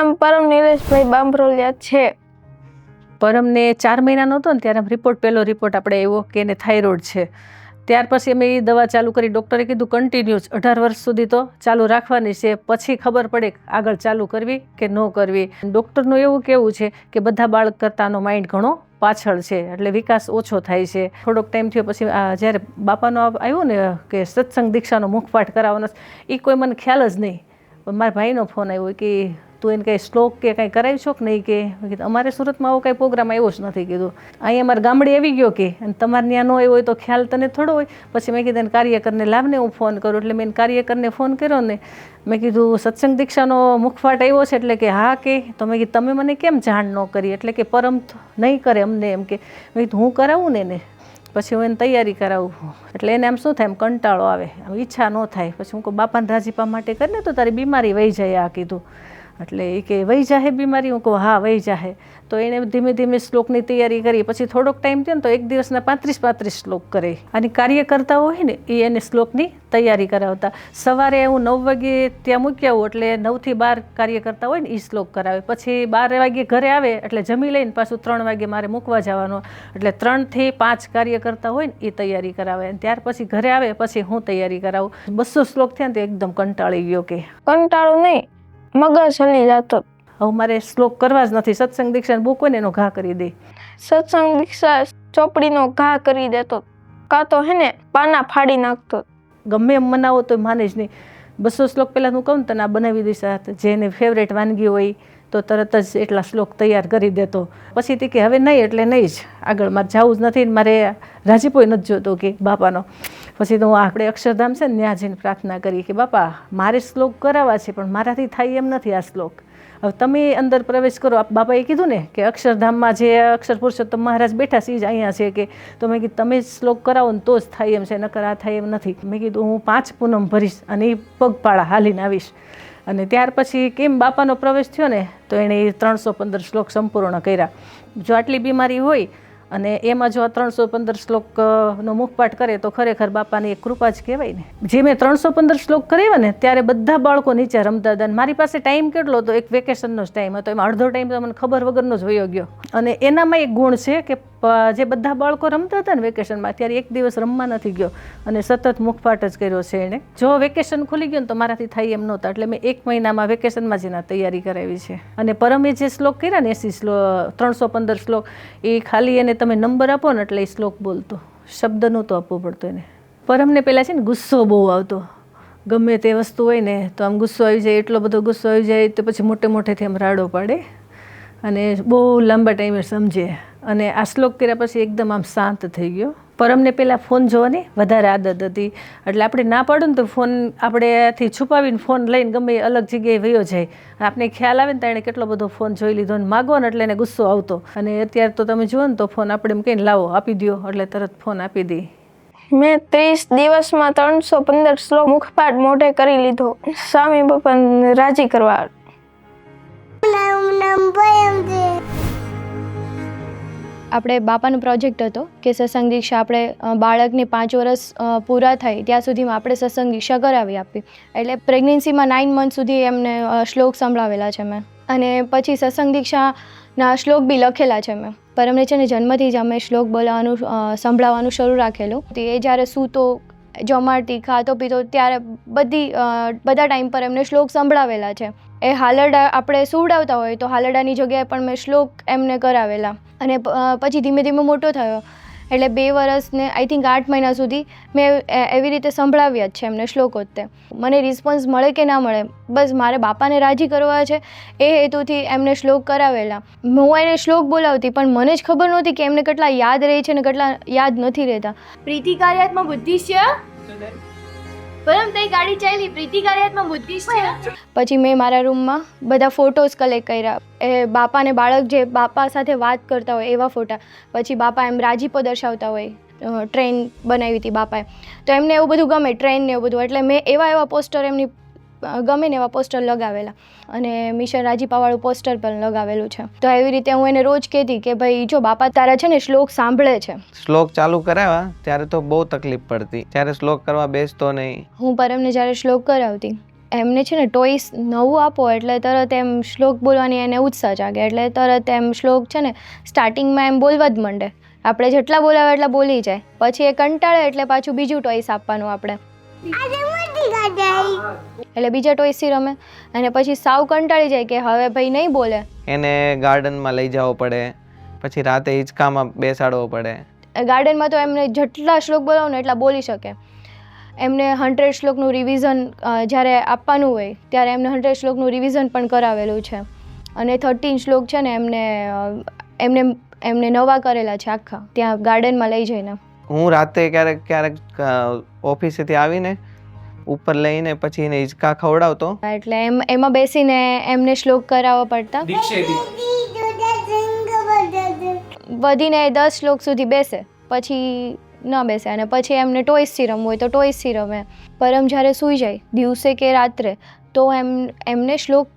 નામ પરમ નિલેશભાઈ બાંભરોલિયા છે. પરમને ચાર મહિનાનો નહોતો ને ત્યારે રિપોર્ટ પહેલો રિપોર્ટ આપણે એવો કે એને થાઇરોઇડ છે. ત્યાર પછી અમે એ દવા ચાલુ કરી. ડૉક્ટરે કીધું કન્ટિન્યુઅસ અઢાર વર્ષ સુધી તો ચાલુ રાખવાની છે. પછી ખબર પડે આગળ ચાલુ કરવી કે ન કરવી. ડૉક્ટરનું એવું કેવું છે કે બધા બાળક કરતાંનો માઇન્ડ ઘણો પાછળ છે, એટલે વિકાસ ઓછો થાય છે. થોડોક ટાઈમ થયો પછી જ્યારે બાપાનો આવ્યો ને કે સત્સંગ દીક્ષાનો મુખપાઠ કરાવવાનો એ કોઈ મને ખ્યાલ જ નહીં. મારા ભાઈનો ફોન આવ્યો કે તું એને કંઈ શ્લોક કે કંઈ કરાવી છો કે નહીં કે? કીધું, અમારે સુરતમાં આવો કાંઈ પ્રોગ્રામ આવ્યો જ નથી. કીધું, અહીંયા અમારે ગામડે આવી ગયો કે? અને તમારે ત્યાં ન આવ્યો હોય તો ખ્યાલ તને થોડો હોય. પછી મેં કીધું, એને કાર્યકરને લાવને હું ફોન કરું. એટલે મેં કાર્યકરને ફોન કર્યો ને મેં કીધું, સત્સંગ દીક્ષાનો મુખફાટ આવ્યો છે એટલે કે હા કે? તો મેં કીધું, તમે મને કેમ જાણ ન કરી? એટલે કે પરમ નહીં કરે અમને એમ કે. મેં કીધું, હું કરાવું ને એને? પછી હું એને તૈયારી કરાવું. એટલે એને આમ શું થાય એમ કંટાળો આવે ઈચ્છા ન થાય. પછી હું કહું, બાપાને રાજીપા માટે કરીને તો, તારી બીમારી વહી જાય આ, કીધું. એટલે એ કે વહી જાહે બીમારી, હું કહું, હા, વહી જાહે. તો એણે ધીમે ધીમે શ્લોકની તૈયારી કરી. પછી થોડોક ટાઈમ થયો ને તો એક દિવસના પાંત્રીસ પાંત્રીસ શ્લોક કરે. અને કાર્યકર્તાઓ હોય ને એ એને શ્લોકની તૈયારી કરાવતા. સવારે હું નવ વાગે ત્યાં મૂક્યા આવું, એટલે નવથી બાર કાર્ય કરતા હોય ને એ શ્લોક કરાવે. પછી બાર વાગે ઘરે આવે, એટલે જમી લઈને પાછું ત્રણ વાગે મારે મૂકવા જવાનું. એટલે ત્રણથી પાંચ કાર્ય કરતા હોય ને એ તૈયારી કરાવે. અને ત્યાર પછી ઘરે આવે, પછી હું તૈયારી કરાવું. બસો શ્લોક થયા ને તો એકદમ કંટાળી ગયો કે. કંટાળો નહીં. મગજ હલી જતો. હવે મારે શ્લોક કરવા જ નથી. સત્સંગ દીક્ષાની બુક હોય ને એનો ઘા કરી દે. સત્સંગ દીક્ષા ચોપડીનો ઘા કરી દેતો. કાં તો હે ને પાના ફાડી નાખતો. ગમે એમ મનાવો તો માને જ નહીં. બસો શ્લોક પહેલાં હું કહું ને તને આ બનાવી દઈશ જેને ફેવરેટ વાનગી હોય તો તરત જ એટલા શ્લોક તૈયાર કરી દેતો. પછી તે કે, હવે નહીં, એટલે નહીં જ. આગળ મારે જવું જ નથી મારે રાજીપોય નથી જોતો કે બાપાનો. પછી તો હું આપણે અક્ષરધામ છે ને, ત્યાં જઈને પ્રાર્થના કરી કે, બાપા, મારે શ્લોક કરાવવા છે, પણ મારાથી થાય એમ નથી આ શ્લોક. હવે તમે અંદર પ્રવેશ કરો. બાપાએ કીધું ને કે અક્ષરધામમાં જે અક્ષર પુરુષોત્તમ મહારાજ બેઠા છે જ અહીંયા છે કે, તો મેં કીધું, તમે શ્લોક કરાવો ને તો જ થાય એમ છે, નકર આ થાય એમ નથી. મેં કીધું, હું પાંચ પૂનમ ભરીશ અને એ પગપાળા હાલીને આવીશ. અને ત્યાર પછી કેમ બાપાનો પ્રવેશ થયો ને, તો એણે એ ત્રણસો પંદર શ્લોક સંપૂર્ણ કર્યા. જો આટલી બીમારી હોય અને એમાં જો આ ત્રણસો પંદર શ્લોકનો મુખપાઠ કરે, તો ખરેખર બાપાની એક કૃપા જ કહેવાય ને. જે મેં ત્રણસો પંદર શ્લોક કર્યા ને, ત્યારે બધા બાળકો નીચે રમતા હતા. મારી પાસે ટાઈમ કેટલો હતો? એક વેકેશનનો જ ટાઈમ હતો. એમાં અડધો ટાઈમ તો મને ખબર વગરનો જ વયો ગયો. અને એનામાં એક ગુણ છે કે જે બધા બાળકો રમતા હતા ને વેકેશનમાં ત્યારે એક દિવસ રમવા નથી ગયો અને સતત મુખપાટ જ કર્યો છે એણે. જો વેકેશન ખુલી ગયું ને તો મારાથી થાય એમ નહોતા, એટલે મેં એક મહિનામાં વેકેશનમાં જ એના તૈયારી કરાવી છે. અને પરમે જે શ્લોક કર્યા ને, એસી શ્લોક ત્રણસો પંદર શ્લોક, એ ખાલી એને તમે નંબર આપો ને એટલે એ શ્લોક બોલતો. શબ્દ નહોતો આપવો પડતો એને. પરમને પહેલાં છે ને ગુસ્સો બહુ આવતો. ગમે તે વસ્તુ હોય ને, તો આમ ગુસ્સો આવી જાય, એટલો બધો ગુસ્સો આવી જાય, તો પછી મોટે મોટેથી આમ રાડો પાડે. અને બહુ લાંબા ટાઈમે સમજે. અને આ શ્લોક કર્યા પછી એકદમ આમ શાંત થઈ ગયો. પરમને પહેલાં ફોન જોવાની વધારે આદત હતી. એટલે આપણે ના પાડું ને તો ફોન આપણેથી છુપાવીને ફોન લઈને ગમે એ અલગ જગ્યાએ વયો જાય. આપણે ખ્યાલ આવે ને તો એણે કેટલો બધો ફોન જોઈ લીધો ને માગો ને એટલે એને ગુસ્સો આવતો. અને અત્યારે તો તમે જુઓ ને તો ફોન આપણે એમ કહીને લાવો આપી દો એટલે તરત ફોન આપી દે. મેં ત્રીસ દિવસમાં ત્રણસો પંદર શ્લોક મુખપાઠ મોઢે કરી લીધો. સ્વામી બાપાને રાજી કરવા. આપણે બાપાનો પ્રોજેક્ટ હતો કે સત્સંગ દીક્ષા આપણે બાળકને પાંચ વર્ષ પૂરા થાય ત્યાં સુધીમાં આપણે સત્સંગ દીક્ષા કરાવી આપી. એટલે પ્રેગ્નન્સીમાં નાઇન મંથ સુધી એમને શ્લોક સંભળાવેલા છે મેં અને પછી સત્સંગ દીક્ષાના શ્લોક બી લખેલા છે મેં પર અમને છે ને જન્મથી જ અમે શ્લોક બોલાવવાનું સંભળાવવાનું શરૂ રાખેલું. તો એ જ્યારે સૂતો જમાડતી, ખાતો પીતો, ત્યારે બધી બધા ટાઈમ પર એમને શ્લોક સંભળાવેલા છે. એ હાલરડા આપણે સુવડાવતા હોય તો હાલરડાની જગ્યાએ પણ મેં શ્લોક એમને કરાવેલા. અને પછી ધીમે ધીમે મોટો થયો. એટલે બે વર્ષને આઈ થિંક આઠ મહિના સુધી મેં એવી રીતે સંભળાવ્યા જ છે એમને શ્લોકો તે મને રિસ્પોન્સ મળે કે ના મળે, બસ મારે બાપાને રાજી કરવા છે, એ હેતુથી એમને શ્લોક કરાવેલા. હું એને શ્લોક બોલાવતી, પણ મને જ ખબર નહોતી કે એમને કેટલા યાદ રહે છે ને કેટલા યાદ નથી રહેતા. પ્રીતિ કાર્યાત્મક બુદ્ધિશ્ય? પરમ તઈ ગાડી ચાલી બુદ્ધિશ્ય પછી મેં મારા રૂમમાં બધા ફોટોઝ કલેક્ટ કર્યા. એ બાપા ને બાળક જે બાપા સાથે વાત કરતા હોય એવા ફોટા. પછી બાપા એમ રાજીપો દર્શાવતા હોય ટ્રેન બનાવી હતી બાપાએ. તો એમને એવું બધું ગમે ટ્રેન ને એવું બધું. એટલે મેં એવા એવા પોસ્ટર એમની ગમે ને એવા પોસ્ટર લગાવેલા. અને મિશન રાજીપાવાળું પોસ્ટર પણ લગાવેલું છે. તો એવી રીતે હું એને રોજ કહેતી કે ભાઈ જો બાપા તારા છે ને શ્લોક સાંભળે છે. શ્લોક ચાલુ કરાવ્યા ત્યારે તો બહુ તકલીફ પડતી. ત્યારે શ્લોક કરવા બેસતો નહીં. હું પર એમને જ્યારે શ્લોક કરાવતી. એમને છે ને ટોઈસ નવું આપો એટલે તરત એમ શ્લોક બોલવાની એને ઉત્સાહ જાગે. એટલે તરત એમ શ્લોક છે ને સ્ટાર્ટિંગમાં એમ બોલવા જ માંડે. આપણે જેટલા બોલાવે એટલા બોલી જાય. પછી એ કંટાળે એટલે પાછું બીજું ટોઈસ આપવાનું આપણે. એટલે બીજા ટોયસી રમે અને પછી સાવ કંટાળી જાય કે હવે ભાઈ નહીં બોલે. એને ગાર્ડનમાં લઈ જવો પડે. પછી રાતે હિંચકામાં બેસાડવો પડે. ગાર્ડનમાં તો એમને જેટલા શ્લોક બોલાવો ને એટલા બોલી શકે. એમને હંડ્રેડ શ્લોકનું રિવિઝન જ્યારે આપવાનું હોય ત્યારે એમને હંડ્રેડ શ્લોકનું રિવિઝન પણ કરાવેલું છે. અને થર્ટીન શ્લોક છે ને એમને એમને એમને નવા કરેલા છે આખા. ત્યાં ગાર્ડનમાં લઈ જઈને. હું રાતે ક્યારેક ક્યારેક ઓફિસેથી આવીને ઉપર લઈને પછી એને હિંચકા ખવડાવતો. એટલે એમ એમાં બેસીને એમને શ્લોક કરાવવા પડતા. વધીને દસ શ્લોક સુધી બેસે. પછી ન બેસે અને પછી એમને ટોઈસથી રમવું હોય તો ટોઈસથી રમે પરમ જ્યારે સૂઈ જાય દિવસે કે રાત્રે તો એમ એમને શ્લોક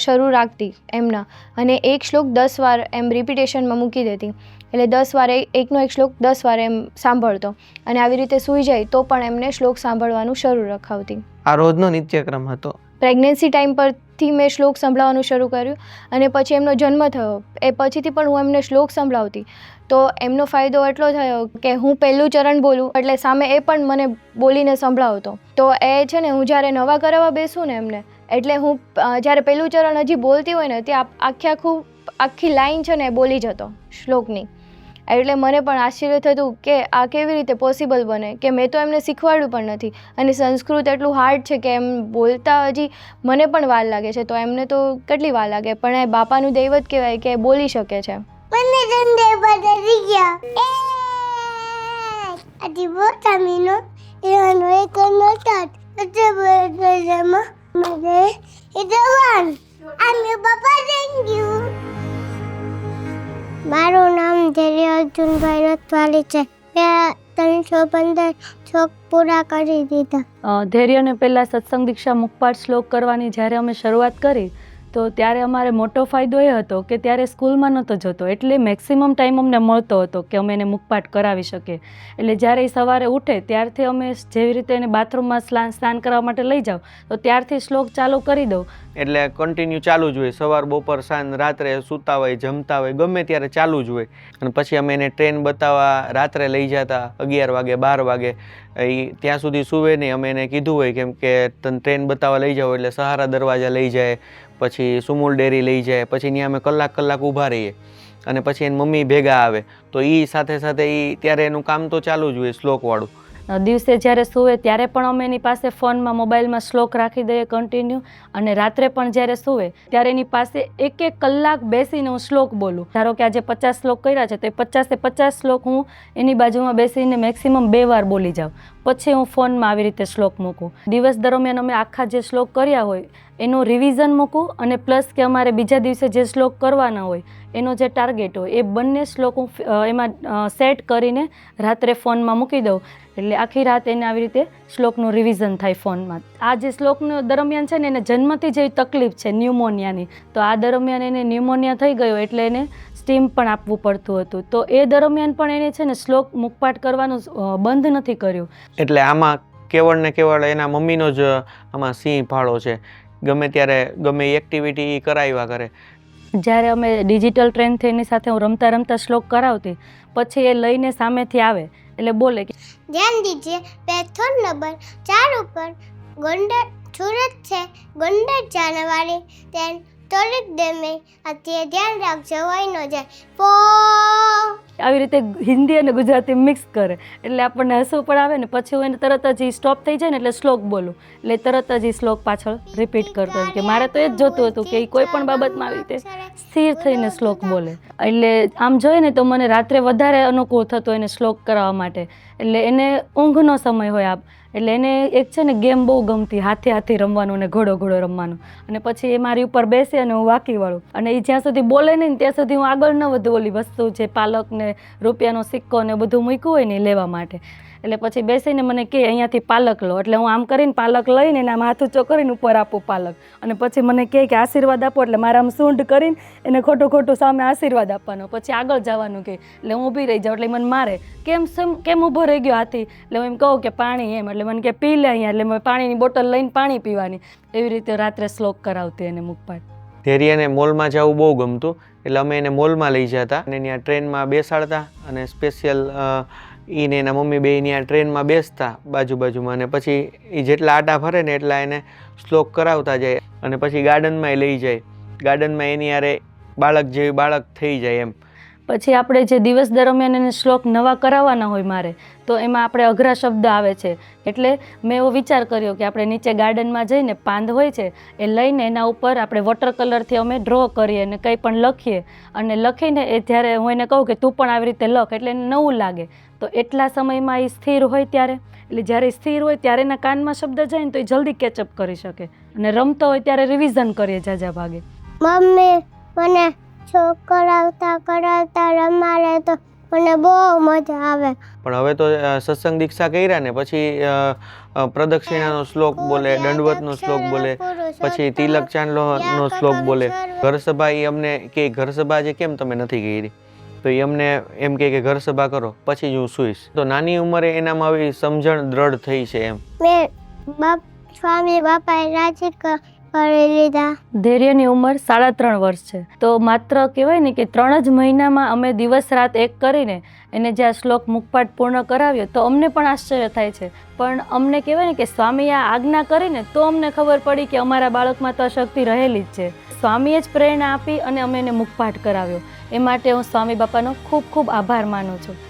શરૂ રાખતી એમના. અને એક શ્લોક દસ વાર એમ રિપીટેશનમાં મૂકી દેતી. એટલે દસ વારે એકનો એક શ્લોક દસ વારે એમ સાંભળતો. અને આવી રીતે સૂઈ જાય તો પણ એમને શ્લોક સાંભળવાનું શરૂ રખાવતી. આ રોજનો નિત્યક્રમ હતો. પ્રેગ્નન્સી ટાઈમ પરથી મેં શ્લોક સંભળાવવાનું શરૂ કર્યું અને પછી એમનો જન્મ થયો. એ પછીથી પણ હું એમને શ્લોક સંભળાવતી. તો એમનો ફાયદો એટલો થયો કે હું પહેલું ચરણ બોલું એટલે સામે એ પણ મને બોલીને સંભળાવતો. તો એ છે ને હું જ્યારે નવા કરાવવા બેસું ને એમને એટલે હું જ્યારે પહેલું ચરણ હજી બોલતી હોય ને ત્યાં આખે આખું આખી લાઈન છે ને એ બોલી જતો શ્લોકની. એટલે મને પણ આશ્ચર્ય થતું કે આ કેવી રીતે પોસિબલ બને? કે મેં તો એમને શીખવાડ્યું પણ નથી. અને સંસ્કૃત એટલું હાર્ડ છે કે એમ બોલતા હજી મને પણ વાર લાગે છે. તો એમને તો કેટલી વાર લાગે? પણ એ બાપાનું દૈવત કહેવાય કે એ બોલી શકે છે. મને દંડે બદલી ગયા. આજી બોટામીનો એવાનો એક નોટાટ એટલે એ બાપા થેન્ક યુ મારું નામ ધૈર્ય અર્જુનભાઈ રથવાલી છે મેં ત્રણસો પંદર શ્લોક પૂરા કરી દીધા. ધૈર્યને પહેલાં સત્સંગ દીક્ષા મુખપાઠ શ્લોક કરવાની જ્યારે અમે શરૂઆત કરી તો ત્યારે અમારે મોટો ફાયદો એ હતો કે ત્યારે સ્કૂલમાં નહોતો જતો. એટલે મેક્સિમમ ટાઈમ અમને મળતો હતો કે અમે એને મુખપાઠ કરાવી શકીએ. એટલે જ્યારે એ સવારે ઉઠે ત્યારથી અમે જેવી રીતે એને બાથરૂમમાં સ્નાન સ્નાન કરવા માટે લઈ જાઓ, તો ત્યારથી શ્લોક ચાલુ કરી દઉં. એટલે કન્ટિન્યુ ચાલુ જ હોય. સવાર, બપોર, સાંજ, રાત્રે સૂતા હોય, જમતા હોય, ગમે ત્યારે ચાલુ જ હોય. અને પછી અમે એને ટ્રેન બતાવવા રાત્રે લઈ જતા અગિયાર વાગે, બાર વાગે. એ ત્યાં સુધી સૂવે નહીં. અમે એને કીધું હોય કેમ કે, તને ટ્રેન બતાવવા લઈ જાઓ એટલે સહારા દરવાજા લઈ જાય પછી સુમૂલ ડેરી લઈ જાય, પછી ત્યાં અમે કલાક કલાક ઊભા રહીએ અને પછી એની મમ્મી ભેગા આવે. તો એ સાથે સાથે એ ત્યારે એનું કામ તો ચાલુ જ હોય શ્લોકવાળું દિવસે જ્યારે સૂવે ત્યારે પણ અમે એની પાસે ફોનમાં મોબાઈલમાં શ્લોક રાખી દઈએ કન્ટિન્યુ અને રાત્રે પણ જ્યારે સૂવે ત્યારે એની પાસે એક એક કલાક બેસીને હું શ્લોક બોલું. ધારો કે આજે પચાસ શ્લોક કર્યા છે, તો એ પચાસે પચાસ શ્લોક હું એની બાજુમાં બેસીને મેક્સિમમ બે વાર બોલી જાઉં. પછી હું ફોનમાં આવી રીતે શ્લોક મૂકું. દિવસ દરમિયાન અમે આખા જે શ્લોક કર્યા હોય એનું રિવિઝન મૂકું અને પ્લસ કે અમારે બીજા દિવસે જે શ્લોક કરવાના હોય, એનો જે ટાર્ગેટ હોય, એ બંને શ્લોક હું એમાં સેટ કરીને રાત્રે ફોનમાં મૂકી દઉં. એટલે આખી રાત એને આવી રીતે શ્લોકનું રિવિઝન થાય ફોનમાં. આ જે શ્લોકનો દરમિયાન છે ને, એને જન્મથી જેવી તકલીફ છે ન્યુમોનિયાની. તો આ દરમિયાન એને ન્યુમોનિયા થઈ ગયો એટલે એને સ્ટીમ પણ આપવું પડતું હતું. તો એ દરમિયાન પણ એને છે ને, શ્લોક મુખપાઠ કરવાનું બંધ નથી કર્યું. એટલે આમાં કેવળ ને કેવળ એના મમ્મીનો જ આમાં સિંહ ફાળો છે. ગમે ત્યારે ગમે એ એક્ટિવિટી કરાવ્યા કરે જ્યારે અમે ડિજિટલ ટ્રેન એની સાથે હું રમતા રમતા શ્લોક કરાવતી પછી એ લઈને સામેથી આવે એટલે બોલે કે ધ્યાન દીજીએ પેથોન નંબર ચાર ઉપર ગોંડલ સુરત છે ગોંડલ જાનવારી તેન તોડી દેમે. અત્યારે ધ્યાન રાખજો, હોય ન જાય. પો આવી રીતે હિન્દી અને ગુજરાતી મિક્સ કરે. એટલે આપણને હસવું પણ આવે ને, પછી હું એને તરત જ એ સ્ટોપ થઈ જાય ને, એટલે શ્લોક બોલું. એટલે તરત જ એ શ્લોક પાછળ રિપીટ કરતો કે મારે તો એ જ જોતું હતું કે એ કોઈ પણ બાબતમાં આવી રીતે સ્થિર થઈને શ્લોક બોલે. એટલે આમ જોઈએ ને તો મને રાત્રે વધારે અનુકૂળ થતો એને શ્લોક કરાવવા માટે. એટલે એને ઊંઘનો સમય હોય આપ એટલે એને એક છે ને ગેમ બહુ ગમતી, હાથે હાથે રમવાનું ને ઘોડો ઘોડો રમવાનું. અને પછી એ મારી ઉપર બેસે અને હું વાકી વાળું અને એ જ્યાં સુધી બોલે નહીં ત્યાં સુધી હું આગળ ન વધુ ઓલી વસ્તુ છે પાલક ને રૂપિયાનો સિક્કો ને બધું મૂક્યું હોય ને લેવા માટે. એટલે પછી બેસીને મને કહે અહીંયાથી પાલક લો. એટલે હું આમ કરીને પાલક લઈને એને હાથ ઊંચો કરીને ઉપર આપું પાલક. અને પછી મને કહે કે, આશીર્વાદ આપો. એટલે મારા આમ સૂંઢ કરીને એને ખોટું ખોટું સામે આશીર્વાદ આપવાનો. પછી આગળ જવાનું કે એટલે હું ઊભી રહી જાઉં. એટલે મને મારે, કેમ સમ, કેમ ઊભો રહી ગયો હાથી? એટલે હું એમ કહું કે, પાણી એમ. એટલે મને કે, પી લે અહીંયા. એટલે મેં પાણીની બોટલ લઈને પાણી પીવાની. એવી રીતે રાત્રે શ્લોક કરાવતી એને મુખપાઠ. ધેરિયાને મોલમાં જવું બહુ ગમતું. એટલે અમે એને મોલમાં લઈ જતા અને ત્યાં ટ્રેનમાં બેસાડતા અને સ્પેશિયલ ઈને એના મમ્મી બે ત્યાં ટ્રેનમાં બેસતા બાજુ બાજુમાં અને પછી એ જેટલા આટા ફરે ને એટલા એને શ્લોક કરાવતા જાય અને પછી ગાર્ડનમાં લઈ જાય. ગાર્ડનમાં એની યારે બાળક જેવી બાળક થઈ જાય એમ. પછી આપણે જે દિવસ દરમિયાન એને શ્લોક નવા કરાવવાના હોય મારે, તો એમાં આપણે અઘરા શબ્દ આવે છે. એટલે મેં એવો વિચાર કર્યો કે આપણે નીચે ગાર્ડનમાં જઈને પાંદ હોય છે, એ લઈને એના ઉપર આપણે વોટર કલરથી અમે ડ્રો કરીએ અને કંઈ પણ લખીએ. અને લખીને એ જ્યારે હું એને કહું કે તું પણ આવી રીતે લખ, એટલે એને નવું લાગે. તો એટલા સમયમાં એ સ્થિર હોય ત્યારે. એટલે જ્યારે સ્થિર હોય ત્યારે એના કાનમાં શબ્દ જાય ને તો એ જલ્દી કેચઅપ કરી શકે. અને રમતો હોય ત્યારે રિવિઝન કરીએ જાજા ભાગે. મમ્મી મને છોકરાવતા કરાવતા રમાડે તો મને બહુ મજા આવે. પણ હવે તો સત્સંગ દીક્ષા કર્યા ને પછી પ્રદક્ષિણાનો શ્લોક બોલે દંડવતનો શ્લોક બોલે પછી તિલક ચાંદલોનો શ્લોક બોલે. ઘર સભા એ અમને કે ઘર સભા જે કેમ તમે નથી કરી? તો એ અમને એમ કહે કે ઘર સભા કરો, પછી જ હું સૂઈશ. તો નાની ઉંમરે એનામાં આવી સમજણ દ્રઢ થઈ છે એમ. બાપ, સ્વામી, બાપાએ રાજી કરી ધૈર્યની ઉંમર સાડા ત્રણ વર્ષ છે. તો માત્ર કહેવાય ને કે ત્રણ જ મહિનામાં અમે દિવસ રાત એક કરીને એને જે આ શ્લોક મુખપાઠ પૂર્ણ કરાવ્યો તો અમને પણ આશ્ચર્ય થાય છે. પણ અમને કહેવાય ને કે સ્વામીએ આ આજ્ઞા કરીને તો અમને ખબર પડી કે અમારા બાળકમાં તો આ શક્તિ રહેલી જ છે. સ્વામીએ જ પ્રેરણા આપી અને અમે એને મુખપાઠ કરાવ્યો. એ માટે હું સ્વામી બાપાનો ખૂબ ખૂબ આભાર માનું છું.